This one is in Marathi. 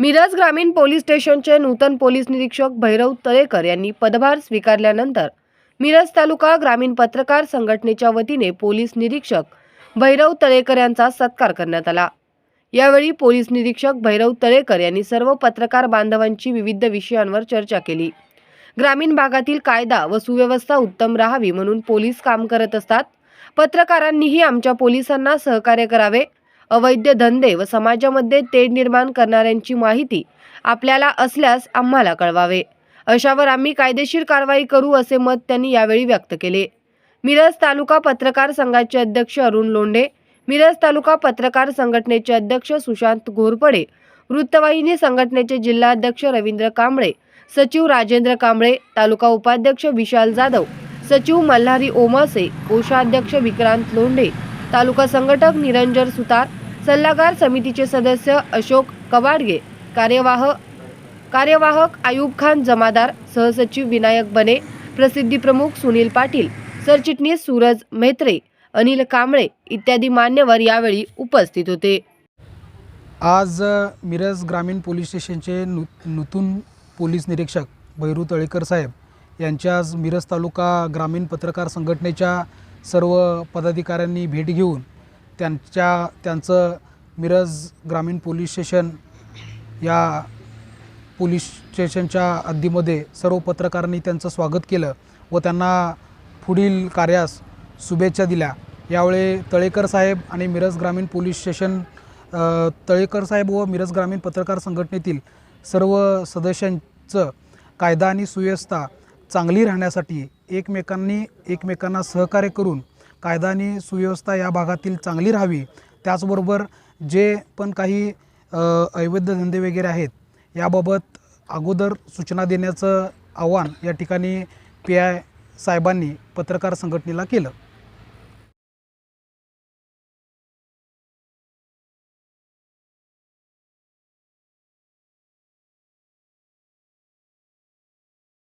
मिरज ग्रामीण पोलीस स्टेशनचे नूतन पोलीस निरीक्षक भैरव तळेकर यांनी पदभार स्वीकारल्यानंतर मिरज तालुका ग्रामीण पत्रकार संघटनेच्या वतीने पोलीस निरीक्षक भैरव तळेकर यांचा सत्कार करण्यात आला. यावेळी पोलीस निरीक्षक भैरव तळेकर यांनी सर्व पत्रकार बांधवांची विविध विषयांवर चर्चा केली. ग्रामीण भागातील कायदा व सुव्यवस्था उत्तम राहावी म्हणून पोलीस काम करत असतात. पत्रकारांनीही आमच्या पोलिसांना सहकार्य करावे. अवैध धंदे व समाजामध्ये तेढ निर्माण करणाऱ्यांची माहिती आपल्याला असल्यास आम्हाला कळवावे. अशावर आम्ही कायदेशीर कारवाई करू असे मत त्यांनी यावेळी व्यक्त केले. मिरज तालुका पत्रकार संघाचे अध्यक्ष अरुण लोंढे मिरज तालुका पत्रकार संघटनेचे अध्यक्ष सुशांत घोरपडे वृत्तवाहिनी संघटनेचे जिल्हाध्यक्ष रवींद्र कांबळे सचिव राजेंद्र कांबळे तालुका उपाध्यक्ष विशाल जाधव सचिव मल्हारी ओमासे कोषाध्यक्ष विक्रांत लोंढे तालुका संघटक निरंजन सुतार सल्लागार समितीचे सदस्य अशोक कवाडगे कार्यवाह कार्यवाहक आयुब खान जमादार सहसचिव विनायक बने प्रसिद्धी प्रमुख सुनील पाटील सरचिटणीस सूरज मेत्रे अनिल कांबळे इत्यादी मान्यवर यावेळी उपस्थित होते. आज मिरज ग्रामीण पोलीस स्टेशनचे नु नूतन पोलीस निरीक्षक भैरू तळेकर साहेब यांच्या आज मिरज तालुका ग्रामीण पत्रकार संघटनेच्या सर्व पदाधिकाऱ्यांनी भेट घेऊन त्यांच्या त्यांचं मिरज ग्रामीण पोलीस स्टेशन या पोलीस स्टेशनच्या हद्दीमध्ये सर्व पत्रकारांनी त्यांचं स्वागत केलं व त्यांना पुढील कार्यास शुभेच्छा दिल्या. यावेळी तळेकर साहेब आणि मिरज ग्रामीण पोलीस स्टेशन तळेकर साहेब व मिरज ग्रामीण पत्रकार संघटनेतील सर्व सदस्यांचं कायदा आणि सुव्यवस्था चांगली राहण्यासाठी एकमेकांनी एकमेकांना सहकार्य करून कायदा आणि सुव्यवस्था या भागातील चांगली राहावी. त्याचबरोबर जे पण काही अवैध धंदे वगैरे आहेत याबाबत अगोदर सूचना देण्याचं आव्हान या ठिकाणी पी आय साहेबांनी पत्रकार संघटनेला केलं.